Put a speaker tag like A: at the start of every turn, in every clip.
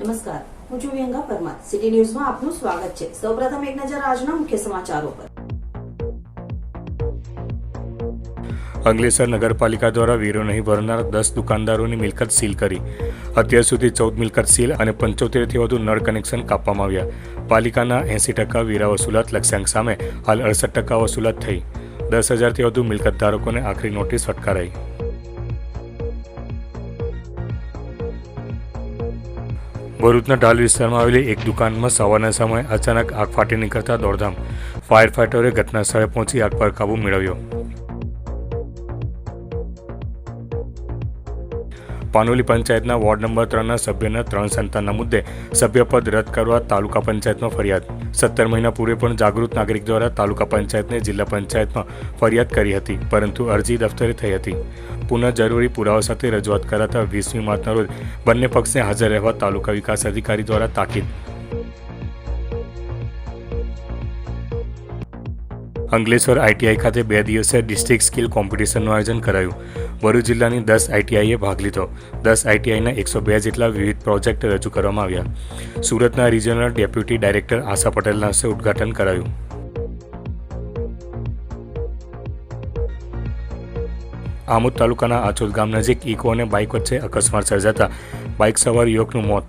A: નમસ્કાર. હું છું વિહંગા પરમાર. સિટી ન્યૂઝમાં આપનું સ્વાગત છે. સૌપ્રથમ એક નજર આજના મુખ્ય સમાચારો પર.
B: અંગલેસર નગરપાલિકા દ્વારા વેરો નહીં ભરનાર દસ દુકાનદારોની મિલકત સીલ કરી. અત્યાર સુધી ચૌદ મિલકત સીલ અને પંચોતેરથી વધુ નળ કનેક્શન કાપવામાં આવ્યા. પાલિકાના એંસી ટકા વેરા વસૂલાત લક્ષ્યાંક સામે હાલ અડસઠ ટકા વસૂલાત થઈ. દસ હજારથી વધુ મિલકત ધારકોને આખરી નોટિસ ફટકારાઈ. ભરૂચના ઢાલ વિસ્તારમાં આવેલી એક દુકાનમાં સવારના સમયે અચાનક આગ ફાટી નીકળતા દોડધામ ફાયર ઘટના સ્થળે પહોંચી આગ પર કાબૂ મેળવ્યો. પાનોલી પંચાયતના વોર્ડ નંબર ત્રણના સભ્યના ત્રણ સંતાનના મુદ્દે સભ્યપદ રદ કરવા તાલુકા પંચાયતમાં ફરિયાદ. સત્તર મહિના પૂર્વે પણ જાગૃત નાગરિક દ્વારા તાલુકા પંચાયતને જિલ્લા પંચાયતમાં ફરિયાદ કરી હતી, પરંતુ અરજી દફતરે થઈ હતી. પુનઃ જરૂરી પુરાવા સાથે રજૂઆત કરાતા વીસમી માર્ચના રોજ બંને પક્ષને હાજર રહેવા તાલુકા વિકાસ અધિકારી દ્વારા તાકીદ અંકલેશ્વર આઈટીઆઈ ખાતે બે દિવસીય ડિસ્ટ્રિક્ટ સ્કિલ કોમ્પિટિશનનું આયોજન કરાયું. ભરૂચ જિલ્લાની દસ આઈટીઆઈએ ભાગ લીધો. દસ આઈટીઆઈના એકસો બે જેટલા વિવિધ પ્રોજેક્ટ રજૂ કરવામાં આવ્યા. સુરતના રિજનલ ડેપ્યુટી ડાયરેક્ટર આશા પટેલના હસ્તે ઉદઘાટન કરાયું. આમોદ તાલુકાના આચોદ ગામ નજીક ઇકો અને બાઇક વચ્ચે અકસ્માત સર્જાતા બાઇક સવાર યુવકનું મોત.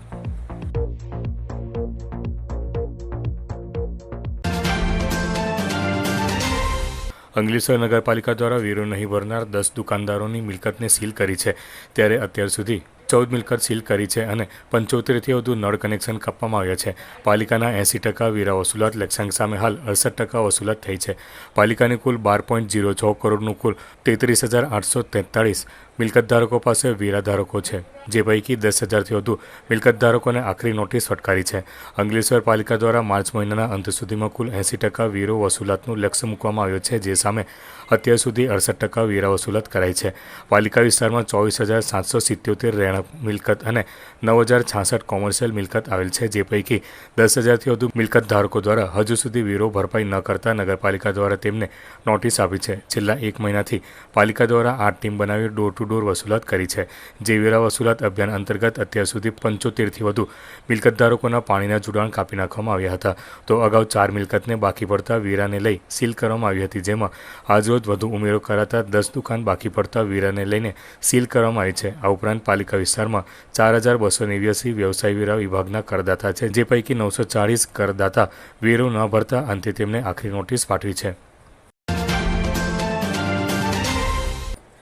B: અંકલેશ્વર નગરપાલિકા દ્વારા વેરો નહીં ભરનાર દસ દુકાનદારોની મિલકતને સીલ કરી છે. ત્યારે અત્યાર સુધી ચૌદ મિલકત સીલ કરી છે અને પંચોતેરથી વધુ નળ કનેક્શન કાપવામાં આવ્યા છે. પાલિકાના એંસી ટકા વેરા વસૂલાત લક્ષ્યાંક સામે હાલ અડસઠ ટકા વસૂલાત થઈ છે. પાલિકાની કુલ બાર પોઈન્ટ ઝીરો છ કરોડનું કુલ તેત્રીસ હજાર આઠસો તેતાળીસ મિલકત ધારકો પાસે વેરા ધારકો છે. જે પૈકી દસ હજારથી વધુ મિલકત ધારકોને આખરી નોટિસ ફટકારી છે. અંગલેશ્વર પાલિકા દ્વારા માર્ચ મહિનાના અંત સુધીમાં કુલ એંસી ટકા વીરો વસૂલાતનું લક્ષ્ય મૂકવામાં આવ્યો છે, જે સામે અત્યાર સુધી અડસઠ ટકા વીરા વસૂલાત કરાઈ છે. પાલિકા વિસ્તારમાં ચોવીસ હજાર સાતસો સિત્યોતેર રહેણાંક મિલકત અને નવ હજાર છાસઠ કોમર્શિયલ મિલકત આવેલ છે, જે પૈકી દસ હજારથી વધુ મિલકત ધારકો દ્વારા હજુ સુધી વીરો ભરપાઈ ન કરતા નગરપાલિકા દ્વારા તેમને નોટિસ આપી છે. છેલ્લા એક મહિનાથી પાલિકા દ્વારા આઠ ટીમ બનાવી ડોર ટુ ડોર વસૂલાત કરી છે. જે વીરા વસૂલાત અભિયાન અંતર્ગત અત્યાર સુધી પંચોતેરથી વધુ મિલકત ધારકોના પાણીના જોડાણ કાપી નાખવામાં આવ્યા હતા. તો અગાઉ ચાર મિલકતને બાકી પડતા વેરાને લઈ સીલ કરવામાં આવી હતી, જેમાં આજરોજ વધુ ઉમેરો કરાતા દસ દુકાન બાકી પડતા વેરાને લઈને સીલ કરવામાં આવી છે. આ ઉપરાંત પાલિકા વિસ્તારમાં ચાર હજાર બસો નેવ્યાસી વ્યવસાય વેરા વિભાગના કરદાતા છે, જે પૈકી નવસો ચાળીસ કરદાતા વેરો ન ભરતા અંતે તેમને આખરી નોટિસ પાઠવી છે.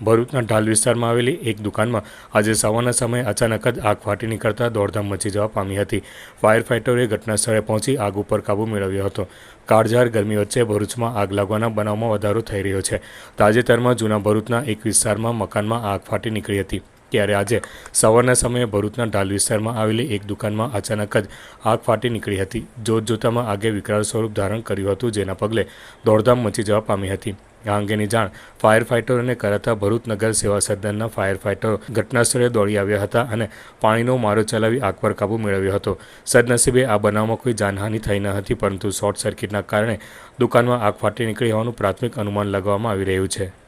B: ભરૂચના ઢાલ વિસ્તારમાં આવેલી એક દુકાનમાં આજે સવારના સમયે અચાનક જ આગ ફાટી નીકળતા દોડધામ મચી જવા પામી હતી. ફાયર ફાઇટરોએ ઘટના સ્થળે પહોંચી આગ ઉપર કાબૂ મેળવ્યો હતો. કાળઝાર ગરમી વચ્ચે ભરૂચમાં આગ લાગવાના બનાવમાં વધારો થઈ રહ્યો છે. તાજેતરમાં જૂના ભરૂચના એક વિસ્તારમાં મકાનમાં આગ ફાટી નીકળી હતી. ત્યારે આજે સવારના સમયે ભરૂચના ઢાલ વિસ્તારમાં આવેલી એક દુકાનમાં અચાનક જ આગ ફાટી નીકળી હતી. જોત જોતામાં આગે વિકરાળ સ્વરૂપ ધારણ કર્યું હતું, જેના પગલે દોડધામ મચી જવા પામી હતી. આ અંગેની જાણ ફાયર ફાઇટરોને કરાતા ભરૂચ નગર સેવા સદનના ફાયર ફાઇટરો ઘટનાસ્થળે દોડી આવ્યા હતા અને પાણીનો મારો ચલાવી આગ પર કાબૂ મેળવ્યો હતો. સદનસીબે આ બનાવમાં કોઈ જાનહાનિ થઈ ન હતી, પરંતુ શોર્ટ સર્કિટના કારણે દુકાનમાં આગ ફાટી નીકળી હોવાનું પ્રાથમિક અનુમાન લગાવવામાં આવી રહ્યું છે.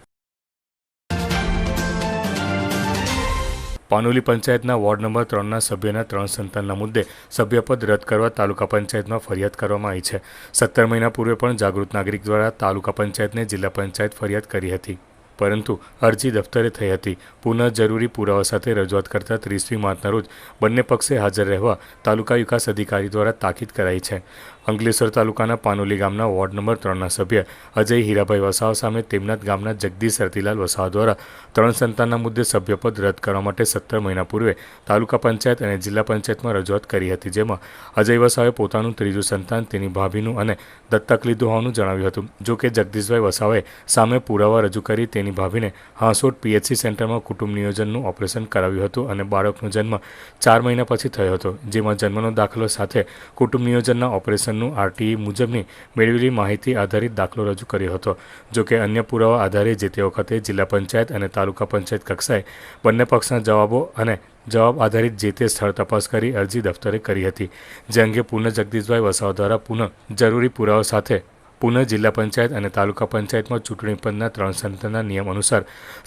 B: પાનોલી પંચાયતના વોર્ડ નંબર ત્રણના સભ્યના ત્રણ સંતાનના મુદ્દે સભ્યપદ રદ કરવા તાલુકા પંચાયતમાં ફરિયાદ કરવામાં આવી છે. સત્તર મહિના પૂર્વે પણ જાગૃત નાગરિક દ્વારા તાલુકા પંચાયતને જિલ્લા પંચાયત ફરિયાદ કરી હતી. પરંતુ અરજી દફતરે થઈ હતી. પુનઃ જરૂરી પુરાવા સાથે રજૂઆત કરતા ત્રીસમી માર્ચના રોજ બંને પક્ષે હાજર રહેવા તાલુકા વિકાસ અધિકારી દ્વારા તાકીદ કરાઈ છે. અંકલેશ્વર તાલુકાના પાનોલી ગામના વોર્ડ નંબર ત્રણના સભ્ય અજય હીરાભાઈ વસાવા સામે તેમના ગામના જગદીશ સરતીલાલ વસાવા દ્વારા ત્રણ સંતાનના મુદ્દે સભ્યપદ રદ કરવા માટે સત્તર મહિના પૂર્વે તાલુકા પંચાયત અને જિલ્લા પંચાયતમાં રજૂઆત કરી હતી, જેમાં અજય વસાવે પોતાનું ત્રીજું સંતાન, તેની ભાભીનું અને દત્તક લીધું હોવાનું જણાવ્યું હતું. જો કે જગદીશભાઈ વસાવાએ સામે પુરાવા રજૂ કરી તેની ભાભીને હાંસોટ પીએચસી સેન્ટરમાં કુટુંબ નિયોજનનું ઓપરેશન કરાવ્યું હતું અને બાળકનો જન્મ ચાર મહિના પછી થયો હતો, જેમાં જન્મનો દાખલો સાથે કુટુંબ નિયોજનના ઓપરેશનનું આરટીઈ મુજબની મેળવેલી માહિતી આધારિત દાખલો રજૂ કર્યો હતો. જો કે અન્ય પુરાવા આધારે જે તે વખતે જિલ્લા પંચાયત અને તાલુકા પંચાયત કક્ષાએ બંને પક્ષના જવાબો અને જવાબ આધારિત જે તે સ્થળ તપાસ કરી અરજી દફતરે કરી હતી. જે અંગે પુનઃ જગદીશભાઈ વસાવા દ્વારા પુનઃ જરૂરી પુરાવા સાથે પુનઃ જિલ્લા પંચાયત અને તાલુકા પંચાયતમાં ચૂંટણી પંચના ત્રણ સંતના નિયમ અનુસાર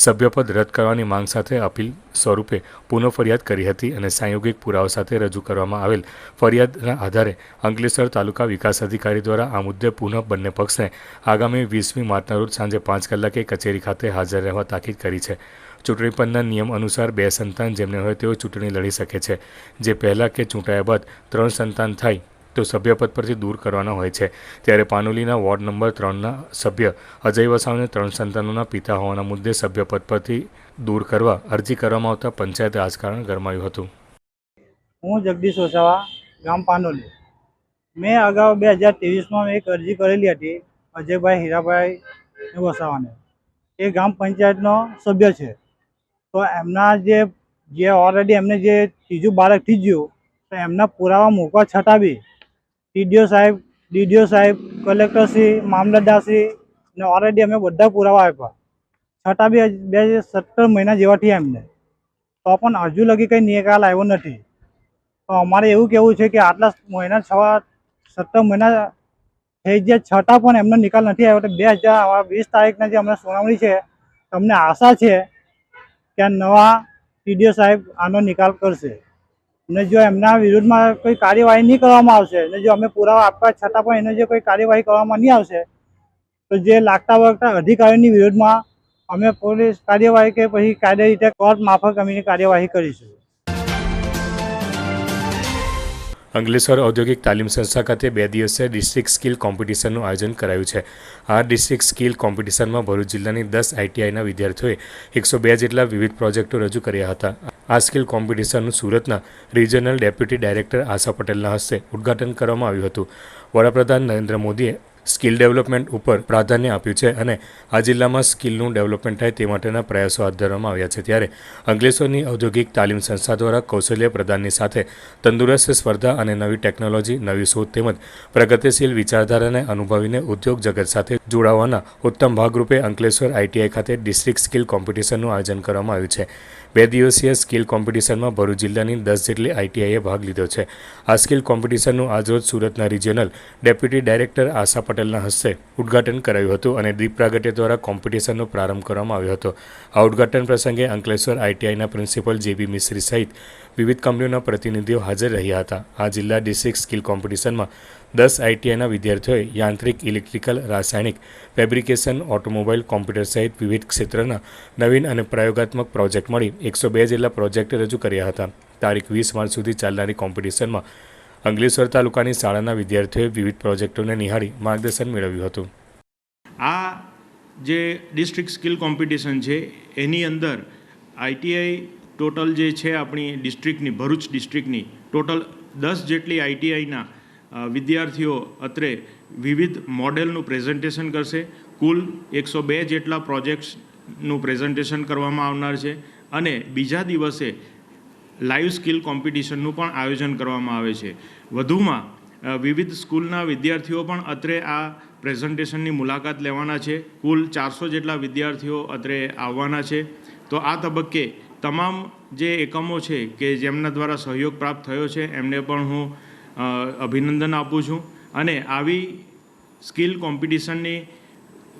B: સભ્યપદ રદ કરવાની માંગ સાથે અપીલ સ્વરૂપે પુનઃ ફરિયાદ કરી હતી અને સાંયોગિક પુરાવા સાથે રજૂ કરવામાં આવેલ ફરિયાદના આધારે અંકલેશ્વર તાલુકા વિકાસ અધિકારી દ્વારા આ મુદ્દે પુનઃ બંને પક્ષને આગામી વીસમી માર્ચના રોજ સાંજે પાંચ કલાકે કચેરી ખાતે હાજર રહેવા તાકીદ કરી છે. ચૂંટણી પંચના નિયમ અનુસાર બે સંતાન જેમને હોય તેઓ ચૂંટણી લડી શકે છે. જે પહેલાં કે ચૂંટાયા બાદ ત્રણ સંતાન થાય તો સભ્યપદ પરથી દૂર કરવાના હોય છે. ત્યારે પાનોલીના વોર્ડ નંબર ત્રણના સભ્ય અજય વસાવને ત્રણ સંતાનોના પિતા હોવાના મુદ્દે સભ્યપદ પરથી દૂર કરવા અરજી કરવામાં આવતા પંચાયત રાજકારણ ગરમાયું હતું.
C: હું જગદીશ વસાવા, ગામ પાનોલી. મેં અગાઉ બે હજાર ત્રેવીસમાં એક અરજી કરેલી હતી અજયભાઈ હીરાભાઈ વસાવાને. એ ગામ પંચાયતનો સભ્ય છે. તો એમના જે જે ઓલરેડી એમને જે ત્રીજું બાળક થઈ ગયું, તો એમના પુરાવા મૂકવા છતાં બી ટીડીઓ સાહેબ, ડીડીઓ સાહેબ કલેક્ટરશ્રી મામલતદારશ્રી ને ઓલરેડી અમે બધા પુરાવા આપ્યા. છતાં બી બે સત્તર મહિના જેવાથી એમને. તો પણ હજુ લગી કંઈ નિકાલ આવ્યો નથી. તો અમારે એવું કહેવું છે કે આટલા મહિના છ, સત્તર મહિના થઈ ગયા છતાં પણ એમનો નિકાલ નથી આવ્યો. તો બે હજાર વીસ તારીખના જે અમને સુનાવણી છે તમને આશા છે કે નવા ટીડીઓ સાહેબ આનો નિકાલ કરશે. ને જો એમના વિરુદ્ધમાં કોઈ કાર્યવાહી નહીં કરવામાં આવશે અને જો અમે પુરાવા આપવા છતાં પણ એને જો કોઈ કાર્યવાહી કરવામાં નહીં આવશે, તો જે લાગતા વળગતા અધિકારીઓની વિરુદ્ધમાં અમે પોલીસ કાર્યવાહી કે પછી કાયદા રીતે કોર્ટ માફક અમે કાર્યવાહી કરીશું.
B: અંકલેશ્વર ઔદ્યોગિક તાલીમ સંસ્થા ખાતે બે દિવસીય ડિસ્ટ્રિક્ટ સ્કિલ કોમ્પિટિશનનું આયોજન કરાયું છે. આ ડિસ્ટ્રિક્ટ સ્કિલ કોમ્પિટિશનમાં ભરૂચ જિલ્લાની દસ આઈટીઆઈના વિદ્યાર્થીઓએ એકસો બે જેટલા વિવિધ પ્રોજેક્ટો રજૂ કર્યા હતા. આ સ્કિલ કોમ્પિટિશનનું સુરતના રિજનલ ડેપ્યુટી ડાયરેક્ટર આશા પટેલના હસ્તે ઉદ્ઘાટન કરવામાં આવ્યું હતું. વડાપ્રધાન નરેન્દ્ર મોદીએ સ્કિલ ડેવલપમેન્ટ ઉપર પ્રાધાન્ય આપ્યું છે અને આ જિલ્લામાં સ્કિલનું ડેવલપમેન્ટ થાય તે માટેના પ્રયાસો હાથ ધરવામાં આવ્યા છે. ત્યારે અંકલેશ્વરની ઔદ્યોગિક તાલીમ સંસ્થા દ્વારા કૌશલ્ય પ્રદાનની સાથે તંદુરસ્ત સ્પર્ધા અને નવી ટેકનોલોજી, નવી શોધ તેમજ પ્રગતિશીલ વિચારધારાને અનુભવીને ઉદ્યોગ જગત સાથે જોડાવાના ઉત્તમ ભાગરૂપે અંકલેશ્વર આઈટીઆઈ ખાતે ડિસ્ટ્રિક્ટ સ્કિલ કોમ્પિટિશનનું આયોજન કરવામાં આવ્યું છે. બે દિવસીય સ્કિલ કોમ્પિટિશનમાં ભરૂચ જિલ્લાની દસ જેટલી આઈટીઆઈએ ભાગ લીધો છે. આ સ્કિલ કોમ્પિટિશનનું આજરોજ સુરતના રિજિયનલ ડેપ્યુટી ડાયરેક્ટર આશા પટેલના હસ્તે ઉદ્ઘાટન કરાયું હતું અને દીપ પ્રાગટ્ય દ્વારા કોમ્પિટિશનનો પ્રારંભ કરવામાં આવ્યો હતો. આ ઉદ્ઘાટન પ્રસંગે અંકલેશ્વર આઈટીઆઈના પ્રિન્સિપલ જેબી મિશ્રી સહિત વિવિધ કંપનીઓના પ્રતિનિધિઓ હાજર રહ્યા હતા. આ જિલ્લા ડિસ્ટ્રિક્ટ સ્કિલ કોમ્પિટિશનમાં દસ આઈટીઆઈના વિદ્યાર્થીઓએ યાંત્રિક ઇલેક્ટ્રિકલ રાસાયણિક ફેબ્રિકેશન, ઓટોમોબાઈલ, કોમ્પ્યુટર સહિત વિવિધ ક્ષેત્રના નવીન અને પ્રયોગાત્મક પ્રોજેક્ટ મળી એકસો બે જેટલા પ્રોજેક્ટ રજૂ કર્યા હતા. તારીખ વીસ માર્ચ સુધી ચાલનારી કોમ્પિટિશનમાં અંગલેશ્વર તાલુકાની શાળાના વિદ્યાર્થીઓએ વિવિધ પ્રોજેક્ટોને નિહાળી માર્ગદર્શન મેળવ્યું હતું.
D: આ જે ડિસ્ટ્રિક્ટ સ્કિલ કોમ્પિટિશન છે, એની અંદર આઈટીઆઈ ટોટલ જે છે આપણી ડિસ્ટ્રિક્ટની, ભરૂચ ડિસ્ટ્રિક્ટની, ટોટલ દસ જેટલી આઈટીઆઈના વિદ્યાર્થીઓ અત્રે વિવિધ મોડેલનું પ્રેઝન્ટેશન કરશે. કુલ એકસો બે જેટલા પ્રોજેક્ટ્સનું પ્રેઝન્ટેશન કરવામાં આવનાર છે અને બીજા દિવસે લાઈવ સ્કિલ કોમ્પિટિશનનું પણ આયોજન કરવામાં આવે છે. વધુમાં વિવિધ સ્કૂલના વિદ્યાર્થીઓ પણ અત્રે આ પ્રેઝન્ટેશનની મુલાકાત લેવાના છે. કુલ ચારસો જેટલા વિદ્યાર્થીઓ અત્રે આવવાના છે. તો આ તબક્કે તમામ જે એકમો છે કે જેમના દ્વારા સહયોગ પ્રાપ્ત થયો છે, એમને પણ હું અભિનંદન આપું છું. અને આવી સ્કિલ કોમ્પિટિશનની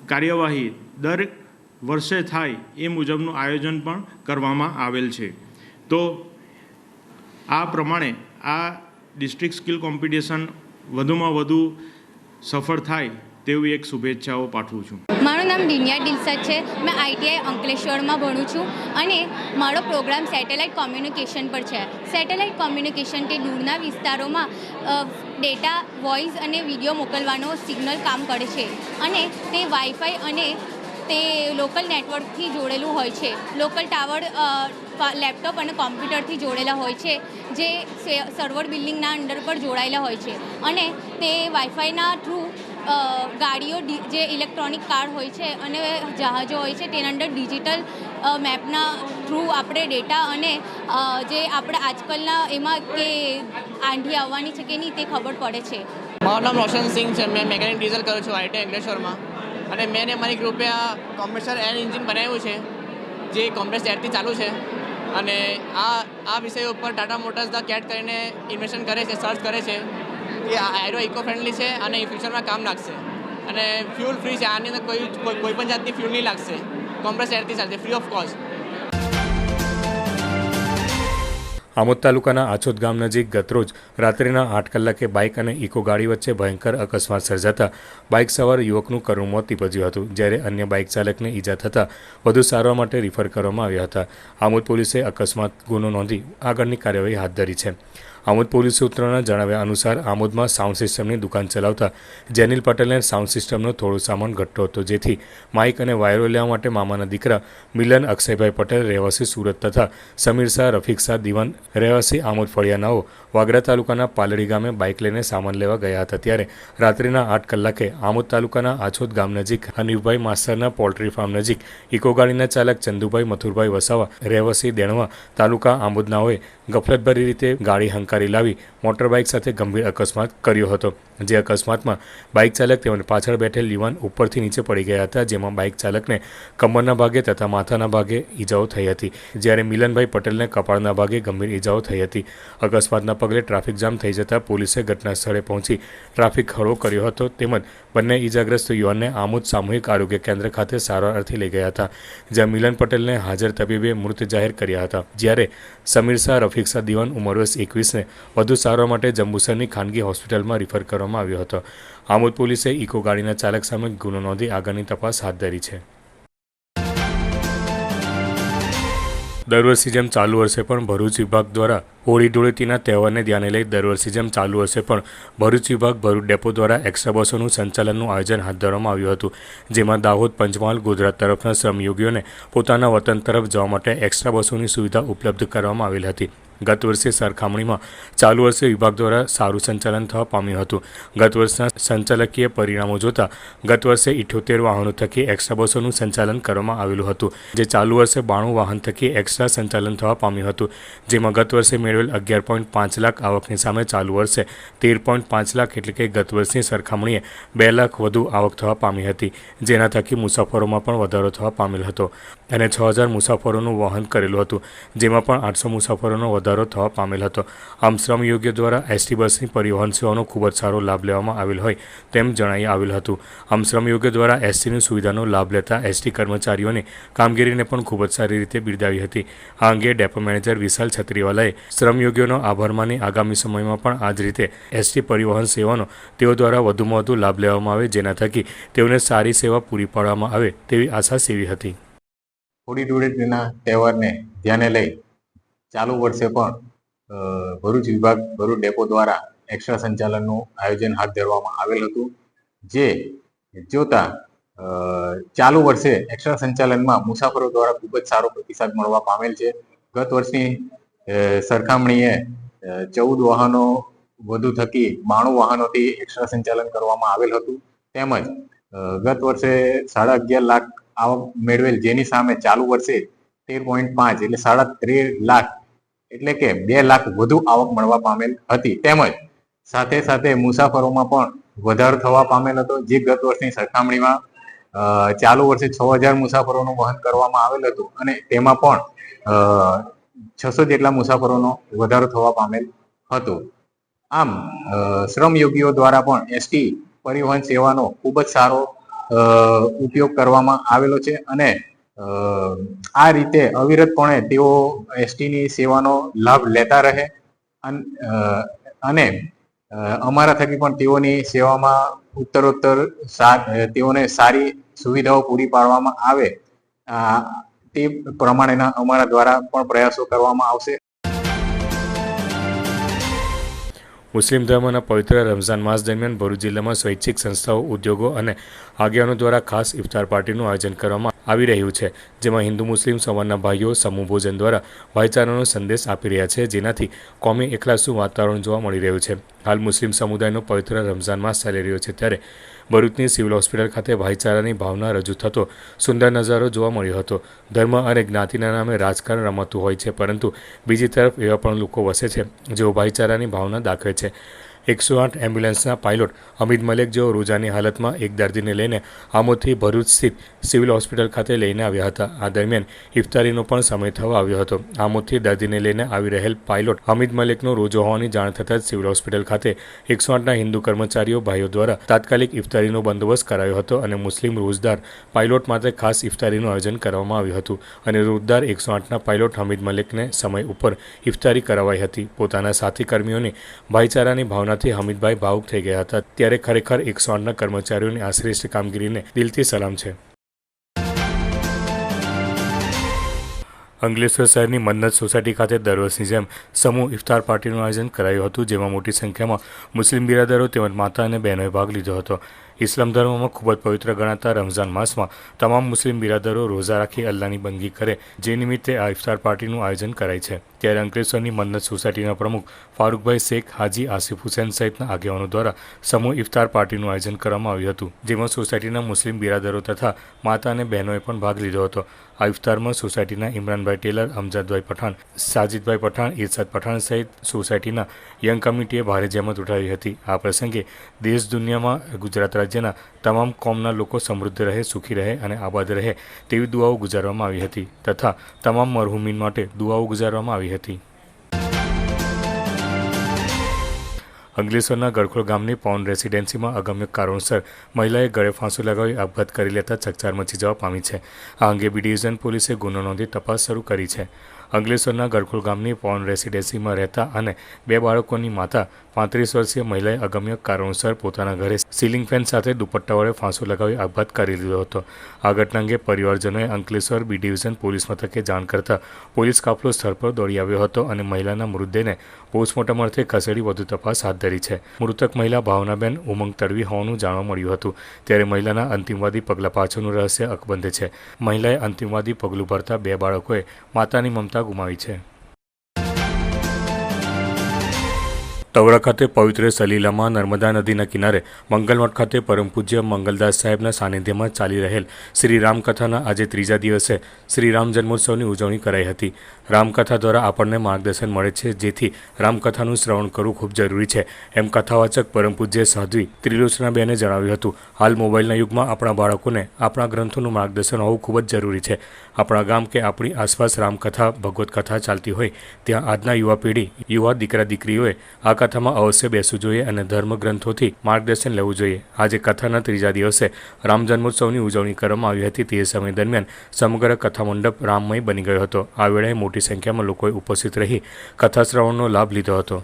D: કાર્યવાહી દર વર્ષે થાય એ મુજબનું આયોજન પણ કરવામાં આવેલ છે. તો આ પ્રમાણે આ ડિસ્ટ્રિક્ટ સ્કિલ કોમ્પિટિશન વધુમાં વધુ સફળ થાય તેવી એક શુભેચ્છાઓ પાઠવું છું.
E: નામ દિનિયા ડિલસદ છે. મેં આઈટીઆઈ અંકલેશ્વરમાં ભણું છું અને મારો પ્રોગ્રામ સેટેલાઇટ કોમ્યુનિકેશન પર છે. સેટેલાઇટ કોમ્યુનિકેશન તે દૂરના વિસ્તારોમાં ડેટા, વોઇસ અને વીડિયો મોકલવાનો સિગ્નલ કામ કરે છે. અને તે વાઈફાઈ અને તે લોકલ નેટવર્કથી જોડેલું હોય છે. લોકલ ટાવર લેપટોપ અને કોમ્પ્યુટરથી જોડેલા હોય છે, જે સર્વર બિલ્ડિંગના અંડર પર જોડાયેલા હોય છે. અને તે વાઈફાઈના થ્રુ ગાડીઓ જે ઇલેક્ટ્રોનિક કાર હોય છે અને જહાજો હોય છે, તેના અંદર ડિજિટલ મેપના થ્રુ આપણે ડેટા અને જે આપણે આજકાલના એમાં કે આંધી આવવાની છે કે નહીં તે ખબર પડે છે.
F: મારું નામ રોશન સિંહ છે. મેં મેકેનિક ડીઝલ કરું છું આઈટી અંકલેશ્વરમાં અને મેં ને મારી ગ્રુપે આ કોમ્પ્રેસર એર એન્જિન બનાવ્યું છે, જે કોમ્પ્રેસ એરથી ચાલુ છે. અને આ આ વિષય ઉપર ટાટા મોટર્સ ધ કેટ કરીને ઇન્વેસ્ટમેન્ટ કરે છે સર્ચ કરે છે. કે આ એરો ઇકો ફ્રેન્ડલી છે અને ફ્યુચરમાં કામ લાગશે. અને ફ્યુલ ફ્રી છે, આની અંદર કોઈ કોઈ પણ જાતની ફ્યુલ નહીં લાગશે. કોમ્પ્રેસ એરથી ચાલશે ફ્રી ઓફ કોસ્ટ
B: આમોદ તાલુકાના આછોદ ગામ નજીક ગતરોજ રાત્રિના આઠ કલાકે બાઇક અને ઇકો ગાડી વચ્ચે ભયંકર અકસ્માત સર્જાતા બાઇક સવાર યુવકનું કરુણ મોત નીપજ્યું હતું, જ્યારે અન્ય બાઇક ચાલકને ઈજા થતાં વધુ સારવાર માટે રિફર કરવામાં આવ્યા હતા. આમોદ પોલીસે અકસ્માત ગુનો નોંધી આગળની કાર્યવાહી હાથ ધરી છે. આમોદ પોલીસ સૂત્રોના જણાવ્યા અનુસાર આમોદમાં સાઉન્ડ સિસ્ટમની દુકાન ચલાવતા જેનિલ પટેલને સાઉન્ડ સિસ્ટમનો થોડો સામાન ઘટતો હતો. જેથી માઇક અને વાયરો લેવા માટે મામાના દીકરા મિલન અક્ષયભાઈ પટેલ, રહેવાસી સુરત તથા સમીર શાહ, રફીક શાહ, દિવાન રહેવાસી આમોદ ફળિયાનાઓ વાગરા તાલુકાના પાલડી ગામે બાઇક લઈને સામાન લેવા ગયા હતા. ત્યારે રાત્રિના આઠ કલાકે આમોદ તાલુકાના આછોદ ગામ નજીક હનીફભાઈ માસ્તરના પોલ્ટ્રી ફાર્મ નજીક ઇકો ગાડીના ચાલક ચંદુભાઈ મથુરભાઈ વસાવા, રહેવાસી દેણવા તાલુકા આમોદનાઓએ ગફલતભરી રીતે ગાડી હંકારી લાવી મોટરબાઇક સાથે ગંભીર અકસ્માત કર્યો હતો. જે અકસ્માતમાં બાઇક ચાલક તેમજ પાછળ બેઠેલ યુવાન ઉપરથી નીચે પડી ગયા હતા, જેમાં બાઇક ચાલકને કમરના ભાગે તથા માથાના ભાગે ઈજાઓ થઈ હતી. જ્યારે મિલનભાઈ પટેલને કપાળના ભાગે ગંભીર ઈજાઓ થઈ હતી. અકસ્માતના પગલે ટ્રાફિક જામ થઈ જતાં પોલીસે ઘટના સ્થળે પહોંચી ટ્રાફિક ખડો કર્યો હતો. તેમજ બંને ઈજાગ્રસ્ત યુવાનને આમોદ સામૂહિક આરોગ્ય કેન્દ્ર ખાતે સારવાર અર્થે લઈ ગયા હતા, જ્યાં મિલન પટેલને હાજર તબીબે મૃત જાહેર કર્યા હતા. જ્યારે સમીર શાહ, રફીક શાહ, દિવાન ઉંમર વર્ષ એકવીસને વધુ સારવાર માટે જંબુસરની ખાનગી હોસ્પિટલમાં રિફર કરવામાં આવ્યો હતો. આમોદ પોલીસે ઇકો ગાડીના ચાલક સામે ગુનો નોંધી આગળની તપાસ હાથ ધરી છે. દર વર્ષે જેમ ચાલુ વર્ષે પણ ભરૂચ વિભાગ દ્વારા હોળી ધૂળેટીના તહેવારને ધ્યાને લઈ દર વર્ષે જેમ ચાલુ વર્ષે પણ ભરૂચ વિભાગ ભરૂચ ડેપો દ્વારા એક્સ્ટ્રા બસોનું સંચાલનનું આયોજન હાથ ધરવામાં આવ્યું હતું. જેમાં દાહોદ, પંચમહાલ, ગુજરાત તરફના શ્રમયોગીઓને પોતાના વતન તરફ જવા માટે એક્સ્ટ્રા બસોની સુવિધા ઉપલબ્ધ કરવામાં આવેલ હતી. ગત વર્ષે સરખામણીમાં ચાલુ વર્ષે વિભાગ દ્વારા સારું સંચાલન થવા પામ્યું હતું. ગત વર્ષના સંચાલકીય પરિણામો જોતા ગત વર્ષે ઇઠ્યોતેર વાહનો થકી એક્સ્ટ્રા બસોનું સંચાલન કરવામાં આવેલું હતું, જે ચાલુ વર્ષે બાણું વાહન થકી એક્સ્ટ્રા સંચાલન થવા પામ્યું હતું. જેમાં ગત વર્ષે મેળવેલ અગિયાર પોઈન્ટ પાંચ લાખ આવકની સામે ચાલુ વર્ષે તેર પોઈન્ટ પાંચ લાખ એટલે કે ગત વર્ષની સરખામણીએ બે લાખ વધુ આવક થવા પામી હતી, જેના થકી મુસાફરોમાં પણ વધારો થવા પામેલ હતો. અને છ હજાર મુસાફરોનું વહન કરેલું હતું, જેમાં પણ આઠસો મુસાફરોનો વધારો થવા પામેલ હતો. આમ શ્રમયોગ્ય દ્વારા એસટી બસની પરિવહન સેવાનો ખૂબ જ સારો લાભ લેવામાં આવેલ હોય તેમ જણાઈ આવેલ હતું. આમ શ્રમયોગ્ય દ્વારા એસટીની સુવિધાનો લાભ લેતા એસટી કર્મચારીઓની કામગીરીને પણ ખૂબ જ સારી રીતે બિરદાવી હતી. આ અંગે ડેપો મેનેજર વિશાલ છત્રીવાલાએ શ્રમયોગીઓનો આભાર માની આગામી સમયમાં પણ આ જ રીતે એસટી પરિવહન સેવાનો તેઓ દ્વારા વધુમાં વધુ લાભ લેવામાં આવે, જેના થકી તેઓને સારી સેવા પૂરી પાડવામાં આવે તેવી આશા સેવી હતી.
G: હોળી ધૂળેટીના તહેવારને ધ્યાને લઈ ચાલુ વર્ષે પણ ભરૂચ વિભાગ, ભરૂચ ડેપો દ્વારા એક્સ્ટ્રા સંચાલનનું આયોજન હાથ ધરવામાં આવેલ હતું. જે જોતા ચાલુ વર્ષે એક્સ્ટ્રા સંચાલનમાં મુસાફરો દ્વારા ખૂબ જ સારો પ્રતિસાદ મળવા પામેલ છે. ગત વર્ષની સરખામણીએ ચૌદ વાહનો વધુ થકી બાણું વાહનોથી એક્સ્ટ્રા સંચાલન કરવામાં આવેલ હતું. તેમજ ગત વર્ષે સાડા અગિયાર લાખ આવક મેળવેલ જેની સામે ચાલુ વર્ષે તેર પોઈન્ટ પાંચ એટલે સાડા તેર લાખ એટલે કે બે લાખ વધુ આવક મળવા પામેલ હતી. તેમજ સાથે સાથે મુસાફરોમાં પણ વધારો થવા પામેલ હતો, જે ગત વર્ષની સરખામણીમાં ચાલુ વર્ષે છ હજાર મુસાફરોનું વહન કરવામાં આવેલ હતું અને તેમાં પણ છસો જેટલા મુસાફરોનો વધારો થવા પામેલ હતો. આમ શ્રમયોગીઓ દ્વારા પણ એસટી પરિવહન સેવાનો ખૂબ જ સારો ઉપયોગ કરવામાં આવેલો છે અને આ રીતે અવિરતપણે તેઓ એસટીની સેવાનો લાભ લેતા રહે અને અમારા થકી પણ તેઓની સેવામાં ઉત્તરોત્તર તેઓને સારી સુવિધાઓ પૂરી પાડવામાં આવે તે પ્રમાણેના અમારા દ્વારા પણ પ્રયાસો કરવામાં આવશે.
B: મુસ્લિમ ધર્મના પવિત્ર રમઝાન માસ દરમિયાન ભરૂચ જિલ્લામાં સ્વૈચ્છિક સંસ્થાઓ, ઉદ્યોગો અને આગેવાનો દ્વારા ખાસ ઇફતાર પાર્ટીનું આયોજન કરવામાં આવી રહ્યું છે, જેમાં હિન્દુ મુસ્લિમ સમાજના ભાઈઓ, સમૂહ ભોજન દ્વારા ભાઈચારાનો સંદેશ આપી રહ્યા છે, જેનાથી કોમી એકલાસું વાતાવરણ જોવા મળી રહ્યું છે. હાલ મુસ્લિમ સમુદાયનો પવિત્ર રમઝાન માસ ચાલી રહ્યો છે, ત્યારે ભરૂચની સિવિલ હોસ્પિટલ ખાતે ભાઈચારાની ભાવના રજૂ થતો સુંદર નજારો જોવા મળ્યો હતો. ધર્મ અને જ્ઞાતિના નામે રાજકારણ રમાતું હોય છે, પરંતુ બીજી તરફ એવા પણ લોકો વસે છે, જેઓ ભાઈચારાની ભાવના દાખવે છે. એકસો આઠ એમ્બ્યુલન્સના પાયલોટ અમિત મલેક જેઓ રોજાની હાલતમાં એક દર્દીને લઈને આમોદથી ભરૂચ સ્થિત સિવિલ હોસ્પિટલ ખાતે લઈને આવ્યા હતા. આ દરમિયાન ઇફતારીનો પણ સમય થવા આવ્યો હતો. આમોદથી દર્દીને લઈને આવી રહેલ પાયલોટ અમિત મલેકનો રોજો હોવાની જાણ થતાં જ સિવિલ હોસ્પિટલ ખાતે એકસો આઠના હિન્દુ કર્મચારીઓ ભાઈઓ દ્વારા તાત્કાલિક ઇફતારીનો બંદોબસ્ત કરાયો હતો અને મુસ્લિમ રોજદાર પાયલોટ માટે ખાસ ઇફતારીનું આયોજન કરવામાં આવ્યું હતું અને રોજદાર એકસો આઠના પાયલોટ હમીદ મલેકને સમય ઉપર ઇફતારી કરાવાઈ હતી. પોતાના સાથી કર્મીઓની ભાઈચારાની ભાવનાથી હમીદભાઈ ભાવુક થઈ ગયા હતા. ત્યારે ખરેખર એકસો આઠના કર્મચારીઓની આ શ્રેષ્ઠ કામગીરીને દિલથી સલામ છે. અંકલેશ્વર શહેરની મન્નત સોસાયટી ખાતે દર વર્ષની જેમ સમૂહ ઇફતાર પાર્ટીનું આયોજન કરાયું હતું, જેમાં મોટી સંખ્યામાં મુસ્લિમ બિરાદરો તેમજ માતા અને બહેનોએ ભાગ લીધો હતો. ઇસ્લામ ધર્મમાં ખૂબ જ પવિત્ર ગણાતા રમઝાન માસમાં તમામ મુસ્લિમ બિરાદરો રોઝા રાખી અલ્લાહની બંદગી કરે, જે નિમિત્તે આ ઇફતાર પાર્ટીનું આયોજન કરાય છે. ત્યારે અંકલેશ્વરની મન્નત સોસાયટીના પ્રમુખ ફારૂકભાઈ શેખ, હાજી આસિફ હુસેન સહિતના આગેવાનો દ્વારા સમૂહ ઇફતાર પાર્ટીનું આયોજન કરવામાં આવ્યું હતું, જેમાં સોસાયટીના મુસ્લિમ બિરાદરો તથા માતા અને બહેનોએ પણ ભાગ લીધો હતો. આ ઇફતારમાં સોસાયટીના ઇમરાનભાઈ ટેલર અમજાદભાઈ પઠાણ, સાજિદભાઈ પઠાણ ઇરશાદ પઠાણ સહિત સોસાયટીના યંગ કમિટીએ ભારે જહેમત ઉઠાવી હતી. આ પ્રસંગે દેશ દુનિયામાં, ગુજરાત રાજ્યના તમામ કોમના લોકો સમૃદ્ધ રહે, સુખી રહે અને આબાદ રહે તેવી દુઆઓ ગુજારવામાં આવી હતી તથા તમામ મરહુમીન માટે દુઆઓ ગુજારવામાં આવી હતી. અંકલેશ્વરના ગળખોળ ગામની પૌન રેસિડેન્સીમાં અગમ્ય કારણોસર મહિલાએ ગળે ફાંસો લગાવી આપઘાત કરી લેતા ચકચાર મચી જવા પામી છે. આ અંગે બી ડિવિઝન પોલીસે ગુનો નોંધી તપાસ શરૂ કરી છે. અંગલેશ્વરના ગડખોલ ગામની પૌન રેસિડેન્સીમાં રહેતા અને બે બાળકોની માતા પાંત્રીસ વર્ષીય મહિલાએ અગમ્ય કારણોસર પોતાના ઘરે સીલિંગ ફેન સાથે દુપટ્ટા વડે ફાંસો લગાવી આપઘાત કરી લીધો હતો. આ ઘટના અંગે પરિવારજનોએ અંકલેશ્વર બી ડિવિઝન પોલીસ મથકે જાણ કરતા પોલીસ કાફલો સ્થળ પર દોડી આવ્યો હતો અને મહિલાના મૃતદેહને પોસ્ટમોર્ટમ અર્થે ખસેડી વધુ તપાસ હાથ ધરી છે. મૃતક મહિલા ભાવનાબેન ઉમંગ તડવી હોવાનું જાણવા મળ્યું હતું. ત્યારે મહિલાના અંતિમવાદી પગલાં પાછળનું રહસ્ય અકબંધ છે. મહિલાએ અંતિમવાદી પગલું ભરતા બે બાળકોએ માતાની મમતા ગુમાવી છે. તવરા ખાતે પવિત્ર સલીલામાં નર્મદા નદીના કિનારે મંગલમઠ ખાતે પરમ પૂજ્ય મંગલદાસ સાહેબના સાનિધ્યમાં ચાલી રહેલ શ્રી રામકથાના આજે ત્રીજા દિવસે શ્રી રામ જન્મોત્સવની ઉજવણી કરાઈ હતી. રામકથા દ્વારા આપણને માર્ગદર્શન મળે છે, જેથી રામકથાનું શ્રવણ કરવું ખૂબ જરૂરી છે. એમ કથાવાચક પરમ પૂજ્ય સાધ્વી ત્રિલોચનાબેને જણાવ્યું હતું. હાલ મોબાઈલના યુગમાં આપણા બાળકોને આપણા ગ્રંથોનું માર્ગદર્શન હોવું ખૂબ જ જરૂરી છે. આપણા ગામ કે આપણી આસપાસ રામકથા, ભગવત કથા ચાલતી હોય, ત્યાં આજના યુવા પેઢી, યુવા દીકરા, દીકરીઓએ આ કથામાં અવશ્ય બેસવું જોઈએ અને ધર્મગ્રંથોથી માર્ગદર્શન લેવું જોઈએ. આજે કથાના ત્રીજા દિવસે રામ જન્મોત્સવની ઉજવણી કરવામાં આવી હતી. તે સમય દરમિયાન સમગ્ર કથા મંડપ રામમય બની ગયો હતો. આ વેળાએ મોટી સંખ્યામાં લોકોએ ઉપસ્થિત રહી કથા શ્રવણનો લાભ લીધો હતો.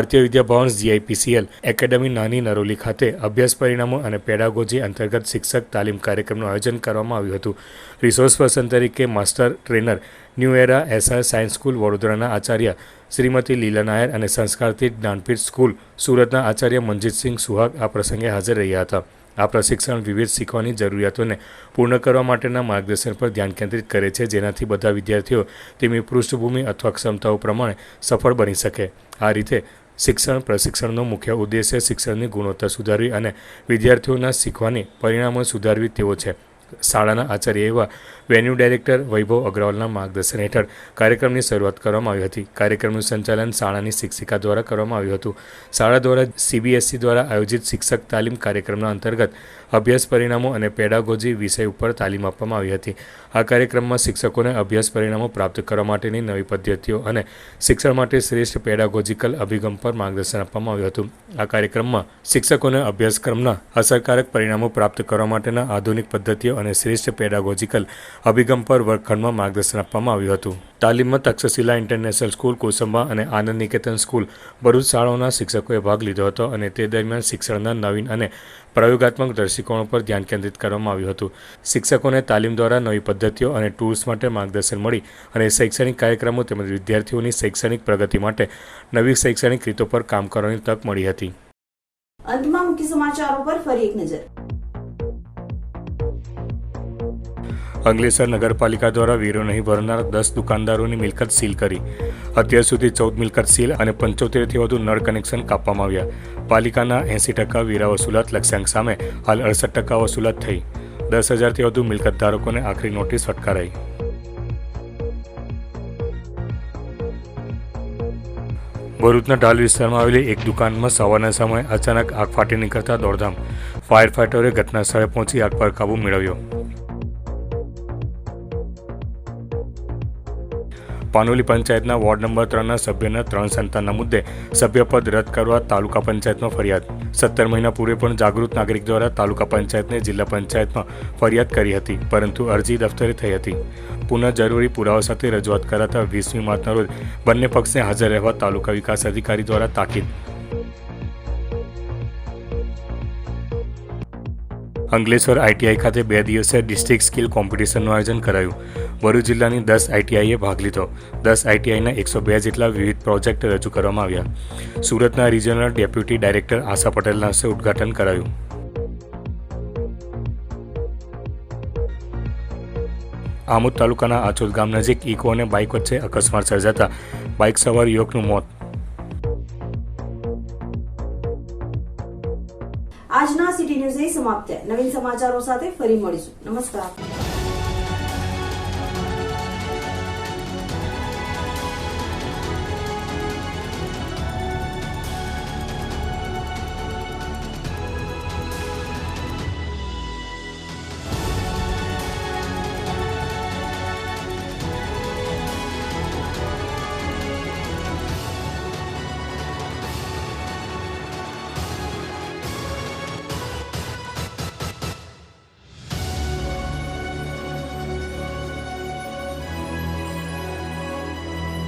B: ભારતીય વિદ્યાભવન જીઆઈપીસીએલ એકેડમી નાની નરોલી ખાતે અભ્યાસ પરિણામો અને પેડાગોજી અંતર્ગત શિક્ષક તાલીમ કાર્યક્રમનું આયોજન કરવામાં આવ્યું હતું. રિસોર્સ પર્સન તરીકે master trainer new era SR science school વડોદરાના આચાર્ય શ્રીમતી લીલા નાયર અને સંસ્કારથી જ્ઞાનપીઠ સ્કૂલ સુરતના આચાર્ય મનજીતસિંહ સુહાગ આ પ્રસંગે હાજર રહ્યા હતા. આ પ્રશિક્ષણ વિવિધ શીખવાની જરૂરિયાતોને પૂર્ણ કરવા માટેના માર્ગદર્શન પર ધ્યાન કેન્દ્રિત કરે છે, જેનાથી બધા વિદ્યાર્થીઓ તેમની પૃષ્ઠભૂમિ અથવા ક્ષમતાઓ પ્રમાણે સફળ બની શકે. આ રીતે શિક્ષણ પ્રશિક્ષણનો મુખ્ય ઉદ્દેશ્ય શિક્ષણની ગુણવત્તા સુધારવી અને વિદ્યાર્થીઓના શીખવાની પરિણામો સુધારવી તેવો છે. શાળાના આચાર્ય એવા વેન્યુ ડાયરેક્ટર વૈભવ અગ્રવાલના માર્ગદર્શન હેઠળ કાર્યક્રમની શરૂઆત કરવામાં આવી હતી. કાર્યક્રમનું સંચાલન શાળાની શિક્ષિકા દ્વારા કરવામાં આવ્યું હતું. શાળા દ્વારા સીબીએસઈ દ્વારા આયોજિત શિક્ષક તાલીમ કાર્યક્રમના અંતર્ગત અભ્યાસ પરિણામો અને પેડાગોજી વિષય ઉપર તાલીમ આપવામાં આવી હતી. આ કાર્યક્રમમાં શિક્ષકોને અભ્યાસ પરિણામો પ્રાપ્ત કરવા માટેની નવી પદ્ધતિઓ અને શિક્ષણ માટે શ્રેષ્ઠ પેડાગોજિકલ અભિગમ પર માર્ગદર્શન આપવામાં આવ્યું હતું. આ કાર્યક્રમમાં શિક્ષકોને અભ્યાસક્રમના અસરકારક પરિણામો પ્રાપ્ત કરવા માટેના આધુનિક પદ્ધતિઓ અને શ્રેષ્ઠ પેડાગોજિકલ અભિગમ પર વર્ગખંડમાં માર્ગદર્શન આપવામાં આવ્યું હતું. તાલીમમાં તક્ષશિલા ઇન્ટરનેશનલ સ્કૂલ, કોસંબા અને આનંદ નિકેતન સ્કૂલ ભરૂચ શાળાઓના શિક્ષકોએ ભાગ લીધો હતો અને તે દરમિયાન શિક્ષણના નવીન અને પ્રયોગાત્મક દ્રષ્ટિકોણો પર ધ્યાન કેન્દ્રિત કરવામાં આવ્યું હતું. શિક્ષકોને તાલીમ દ્વારા નવી પદ્ધતિઓ અને ટૂલ્સ માટે માર્ગદર્શન મળી અને શૈક્ષણિક કાર્યક્રમો તેમજ વિદ્યાર્થીઓની શૈક્ષણિક પ્રગતિ માટે નવી શૈક્ષણિક રીતો પર કામ કરવાની તક મળી હતી.
A: અંતમાં મુખ્ય સમાચારો પર ફરી એક નજર.
B: અંકલેશ્વર નગરપાલિકા દ્વારા વેરો નહીં ભરનાર દસ દુકાનદારોની મિલકત સીલ કરી. અત્યાર સુધી ચૌદ મિલકત સીલ અને પંચોતેરથી વધુ નળ કનેક્શન કાપવામાં આવ્યા. પાલિકાના એંસી ટકા વેરા વસૂલાત લક્ષ્યાંક સામે હાલ અડસઠ ટકા વસૂલાત થઈ. દસ હજારથી વધુ મિલકત ધારકોને આખરી નોટિસ ફટકારાઈ. ભરૂચના ઢાલ વિસ્તારમાં આવેલી એક દુકાનમાં સવારના સમયે અચાનક આગ ફાટી નીકળતા દોડધામ. ફાયર ફાઇટરે ઘટના સ્થળે પહોંચી આગ પર કાબૂ મેળવ્યો. પાનોલી પંચાયતના વોર્ડ નંબર ત્રણના સભ્યના ત્રણ સંતાનના મુદ્દે સભ્યપદ રદ કરવા તાલુકા પંચાયતમાં ફરિયાદ. સત્તર મહિના પૂર્વે પણ જાગૃત નાગરિક દ્વારા તાલુકા પંચાયતને જિલ્લા પંચાયતમાં ફરિયાદ કરી હતી, પરંતુ અરજી દફતરે થઈ હતી. પુનઃ જરૂરી પુરાવા સાથે રજૂઆત કરાતા વીસમી માર્ચના રોજ બંને પક્ષને હાજર રહેવા તાલુકા વિકાસ અધિકારી દ્વારા તાકીદ અંકલેશ્વર આઈટીઆઈ ખાતે બે દિવસીય ડિસ્ટ્રિક્ટ સ્કિલ કોમ્પિટિશનનું આયોજન કરાયું. ભરૂચ જિલ્લાની દસ આઈટીઆઈએ ભાગ લીધો. દસ આઈટીઆઈના એકસો બે જેટલા વિવિધ પ્રોજેક્ટ રજૂ કરવામાં આવ્યા. સુરતના રિજનલ ડેપ્યુટી ડાયરેક્ટર આશા પટેલના હસ્તે ઉદ્ઘાટન કરાયું. આમોદ તાલુકાના આચોદ ગામ નજીક ઇકો અને બાઇક વચ્ચે અકસ્માત સર્જાતા બાઇક સવાર યુવકનું મોત.
A: આજના સિટી ન્યૂઝ સમાપ્ત નવીન સમાચારો સાથે ફરી મળીશું. નમસ્કાર.